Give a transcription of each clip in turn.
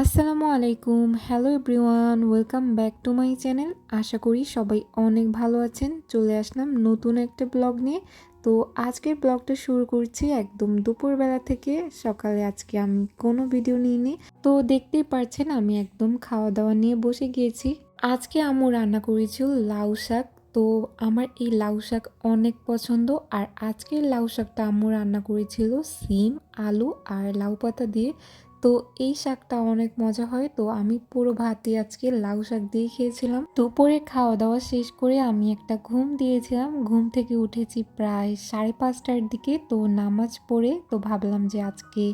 আসসালামু আলাইকুম। Hello everyone welcome back to my channel আশা করি সবাই অনেক ভালো আছেন। চলে আসলাম নতুন একটা ব্লগ নিয়ে। তো আজকের ব্লগটা শুরু করছি একদম দুপুরবেলা থেকে। সকালে আজকে আমি কোনো ভিডিও নিইনি। তো দেখতেই পারছেন আমি একদম খাওয়া দাওয়া নিয়ে বসে গিয়েছি। আজকে আম্মু রান্না করেছিল লাউ শাক। তো আমার এই লাউ শাক অনেক পছন্দ। আর আজকের লাউ শাকটা আম্মু রান্না করেছিল সিম, আলু আর লাউ পাতা দিয়ে। তো এই শাকটা অনেক মজা হয়। তো আমি পুরো ভাতই আজকে লাউ শাক দিয়ে খেয়েছিলাম। দুপুরে খাওয়া দাওয়া শেষ করে আমি একটা ঘুম দিয়েছিলাম। ঘুম থেকে উঠেছি প্রায় সাড়ে পাঁচটার দিকে। তো নামাজ পড়ে তো ভাবলাম যে আজকে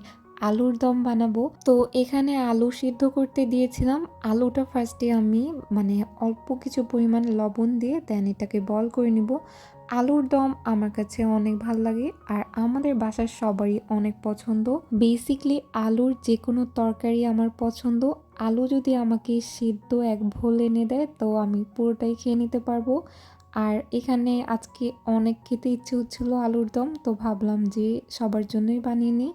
আলুর দম বানাবো। তো এখানে আলু সিদ্ধ করতে দিয়েছিলাম। আলুটা ফার্স্টে আমি মানে অল্প কিছু পরিমাণ লবণ দিয়ে দেন এটাকে বল করে নিব। আলুর দম আমার কাছে অনেক ভালো লাগে আর আমাদের বাসার সবারই অনেক পছন্দ। বেসিকলি আলুর যে কোনো তরকারি আমার পছন্দ। আলু যদি আমাকে সিদ্ধ এক ভোল এনে দেয়, তো আমি পুরোটাই খেয়ে নিতে পারব। আর এখানে আজকে অনেক খেতে ইচ্ছে হচ্ছিল আলুর দম, তো ভাবলাম যে সবার জন্যই বানিয়ে নিই।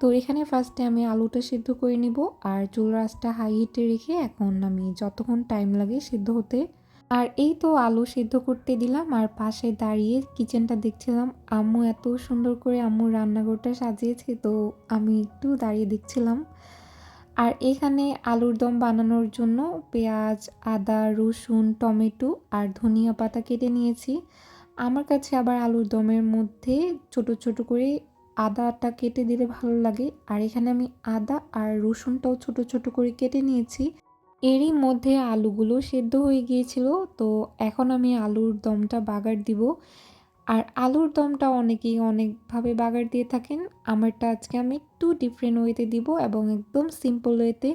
তো এখানে ফার্স্টে আমি আলুটা সিদ্ধ করে নিব। আর চুল রাসটা হাই হিটে রেখে এখন আমি যতক্ষণ টাইম লাগে সিদ্ধ হতে আর এই তো আলু সিদ্ধ করতে দিলাম, আর পাশে দাঁড়িয়ে কিচেনটা দেখছিলাম। আম্মু এত সুন্দর করে আম্মু রান্নাঘরটা সাজিয়েছে, তো আমি একটু দাঁড়িয়ে দেখছিলাম। আর এখানে আলুর দম বানানোর জন্য পেঁয়াজ, আদা, রসুন, টমেটো আর ধনিয়া পাতা কেটে নিয়েছি। আমার কাছে আবার আলুর দমের মধ্যে ছোট ছোট করে আদাটা কেটে দিলে ভালো লাগে। আর এখানে আমি আদা আর রসুনটাও ছোট ছোট করে কেটে নিয়েছি। এরই মধ্যে আলুগুলো সেদ্ধ হয়ে গিয়েছিল, তো এখন আমি আলুর দমটা বাগার দিব। আর আলুর দমটা অনেকেই অনেকভাবে বাগার দিয়ে থাকেন, আমারটা আজকে আমি একটু ডিফারেন্ট ওয়েতে দিব এবং একদম সিম্পল ওয়েতে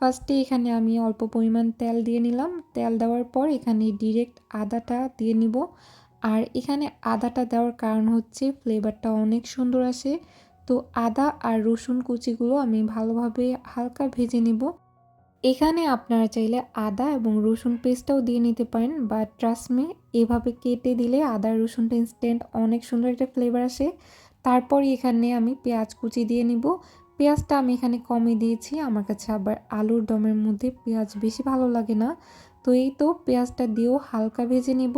ফার্স্টে এখানে আমি অল্প পরিমাণ তেল দিয়ে নিলাম, তেল দেওয়ার পর এখানে ডিরেক্ট আদাটা দিয়ে নিব। আর এখানে আদাটা দেওয়ার কারণ হচ্ছে ফ্লেভারটা অনেক সুন্দর আসে, তো আদা আর রসুন কুচিগুলো আমি ভালোভাবে হালকা ভেজে নিব। এখানে আপনারা চাইলে আদা এবং রসুন পেস্টটাও দিয়ে নিতে পারেন বা ট্রাসমে এভাবে কেটে দিলে আদা রসুনটা ইনস্ট্যান্ট অনেক সুন্দর একটা ফ্লেভার আসে। তারপর এখানে আমি পেঁয়াজ কুচি দিয়ে নিব। পেঁয়াজটা আমি এখানে কমই দিয়েছি, আমার কাছে আবার আলুর দমের মধ্যে পেঁয়াজ বেশি ভালো লাগে না। তো এই তো পেঁয়াজটা দিয়েও হালকা ভেজে নিব।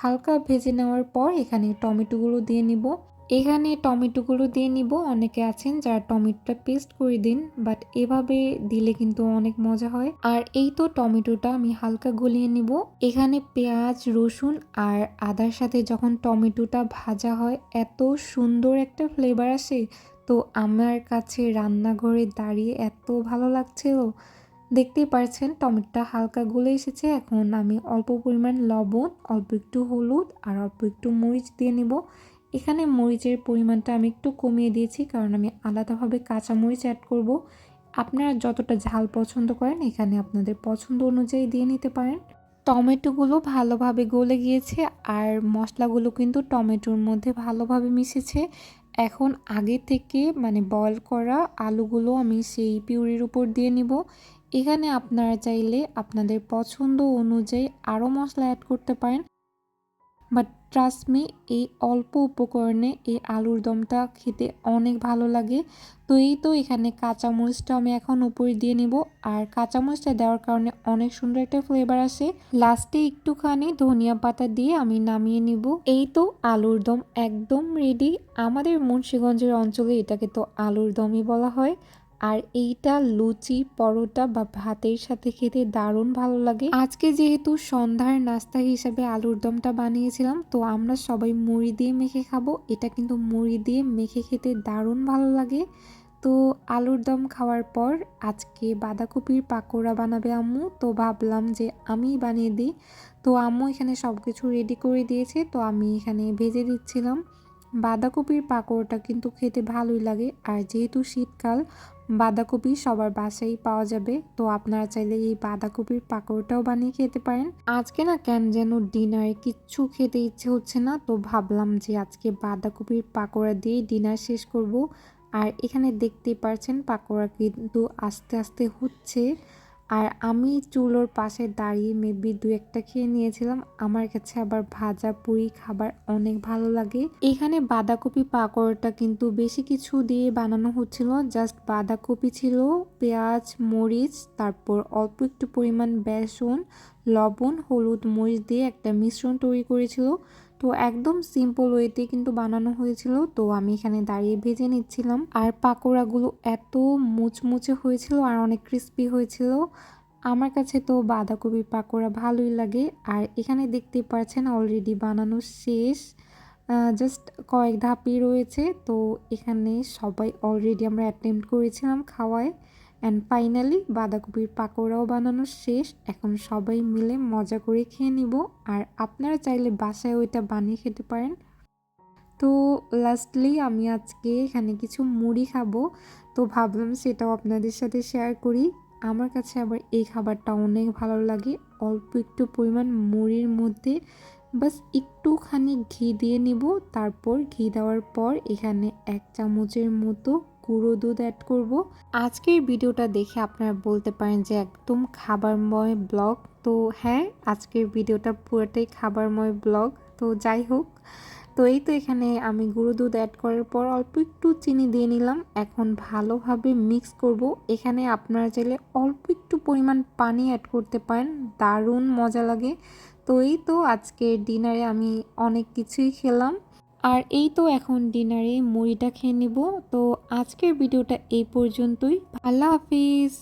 হালকা ভেজে নেওয়ার পর এখানে টমেটোগুলো দিয়ে নিব। এখানে টমেটোগুলো দিয়ে নিব। অনেকে আছেন যারা টমেটোটা পেস্ট করে দিন, বাট এভাবে দিলে কিন্তু অনেক মজা হয়। আর এই তো টমেটোটা আমি হালকা গলিয়ে নিব। এখানে পেঁয়াজ, রসুন আর আদার সাথে যখন টমেটোটা ভাজা হয়, এত সুন্দর একটা ফ্লেভার আসে। তো আমার কাছে রান্নাঘরে দাঁড়িয়ে এত ভালো লাগছিল। দেখতেই পারছেন, টমেটোটা হালকা গলে এসেছে। এখন আমি অল্প পরিমাণ লবণ, অল্প একটু হলুদ আর অল্প একটু মরিচ দিয়ে নিব। এখানে মরিচের পরিমাণটা আমি একটু কমিয়ে দিয়েছি, কারণ আমি আলাদাভাবে কাঁচা মরিচ অ্যাড করব। আপনারা যতটা ঝাল পছন্দ করেন, এখানে আপনাদের পছন্দ অনুযায়ী দিয়ে নিতে পারেন। টমেটোগুলো ভালোভাবে গলে গিয়েছে, আর মশলাগুলো কিন্তু টমেটোর মধ্যে ভালোভাবে মিশেছে। এখন আগে থেকে মানে বয়ল করা আলুগুলো আমি সেই পিউরির উপর দিয়ে নিব। এখানে আপনারা চাইলে আপনাদের পছন্দ অনুযায়ী আরও মশলা অ্যাড করতে পারেন। বাট ট্রাস্ট এই অল্প উপকরণে এই আলুর দমটা খেতে অনেক ভালো লাগে। তো এই তো এখানে কাঁচামরিচটা আমি এখন উপরে দিয়ে নেব। আর কাঁচামরিচটা দেওয়ার কারণে অনেক সুন্দর একটা ফ্লেভার আসে। লাস্টে একটুখানি ধনিয়া পাতা দিয়ে আমি নামিয়ে নিব। এই তো আলুর দম একদম রেডি আমাদের মুন্সীগঞ্জের অঞ্চলে এটাকে তো আলুর দমই বলা হয়। আর এইটা লুচি, পরোটা বা ভাতের সাথে খেতে দারুণ ভালো লাগে। আজকে যেহেতু সন্ধ্যার নাস্তা হিসাবে আলুর দমটা বানিয়েছিলাম, তো আমরা সবাই মুড়ি দিয়ে মেখে খাব। এটা কিন্তু মুড়ি দিয়ে মেখে খেতে দারুণ ভালো লাগে। তো আলুর দম খাওয়ার পর আজকে বাঁধাকপির পাকোড়া বানাবে আম্মু। তো ভাবলাম যে আমি বানিয়ে দিই। তো আম্মু এখানে সব কিছু রেডি করে দিয়েছে, তো আমি এখানে ভেজে দিচ্ছিলাম। বাঁধাকপির পাকোড়াটা কিন্তু খেতে ভালোই লাগে। আর যেহেতু শীতকাল বাঁধাকপি সবার বাসায় পাওয়া যাবে, তো আপনারা চাইলে এই বাঁধাকপির পাকোড়াটাও বানিয়ে খেতে পারেন। আজকে না কেন যেন ডিনারে কিচ্ছু খেতে ইচ্ছে হচ্ছে না, তো ভাবলাম যে আজকে বাঁধাকপির পাকোড়া দিয়ে ডিনার শেষ করব। আর এখানে দেখতে পারছেন পাকোড়া কিন্তু আস্তে আস্তে হচ্ছে। আর আমি চুলোর পাশে দাঁড়িয়ে মেবি দু একটা খেয়ে নিয়েছিলাম। আমার কাছে আবার ভাজা পুরি খাবার অনেক ভালো লাগে। এখানে বাঁধাকপি পাকোড়াটা কিন্তু বেশি কিছু দিয়ে বানানো হচ্ছিল। জাস্ট বাঁধাকপি ছিল, পেঁয়াজ, মরিচ, তারপর অল্প একটু পরিমাণ বেসন, লবণ, হলুদ মরিচ দিয়ে একটা মিশ্রণ তৈরি করেছিল। তো একদম সিম্পল ওয়েতে কিন্তু বানানো হয়েছিল। তো আমি এখানে দাঁড়িয়ে ভেজে নিচ্ছিলাম। আর পাকোড়াগুলো এত মুচমুচে হয়েছিল আর অনেক ক্রিস্পি হয়েছিল। আমার কাছে তো বাঁধাকপি পাকোড়া ভালোই লাগে। আর এখানে দেখতে পাচ্ছেন অলরেডি বানানো শেষ। জাস্ট কয়েক ধাপই রয়েছে। তো এখানে সবাই অলরেডি আমরা অ্যাটেম্প্ট করেছিলাম খাওয়ায়। অ্যান্ড ফাইনালি বাঁধাকপির পাকোড়াও বানানো শেষ। এখন সবাই মিলে মজা করে খেয়ে নিব। আর আপনারা চাইলে বাসায় ওইটা বানিয়ে খেতে পারেন। তো লাস্টলি আমি আজকে এখানে কিছু মুড়ি খাব। তো ভাবলাম সেটাও আপনাদের সাথে শেয়ার করি। আমার কাছে আবার এই খাবারটা অনেক ভালো লাগে। অল্প একটু পরিমাণ মুড়ির মধ্যে বাস একটুখানি ঘি দিয়ে নিব। তারপর ঘি দেওয়ার পর এখানে এক চামচের মতো গুঁড়ো দুধ অ্যাড করব। আজকের ভিডিওটা দেখে আপনারা বলতে পারেন যে একদম খাবারময় ব্লগ। তো হ্যাঁ আজকের ভিডিওটা পুরোটাই খাবারময় ব্লগ। তো যাই হোক, তো এই তো এখানে আমি গুঁড়ো দুধ অ্যাড করার পর অল্প একটু চিনি দিয়ে নিলাম। এখন ভালোভাবে মিক্স করব। এখানে আপনারা চাইলে অল্প একটু পরিমাণ পানি অ্যাড করতে পারেন। দারুণ মজা লাগে। তো এই তো আজকের ডিনারে আমি অনেক কিছুই খেলাম। আর এই তো এখন ডিনারে মুড়িটা খেয়ে নেব। তো আজকের ভিডিওটা এই পর্যন্তই। আল্লাহ হাফিজ।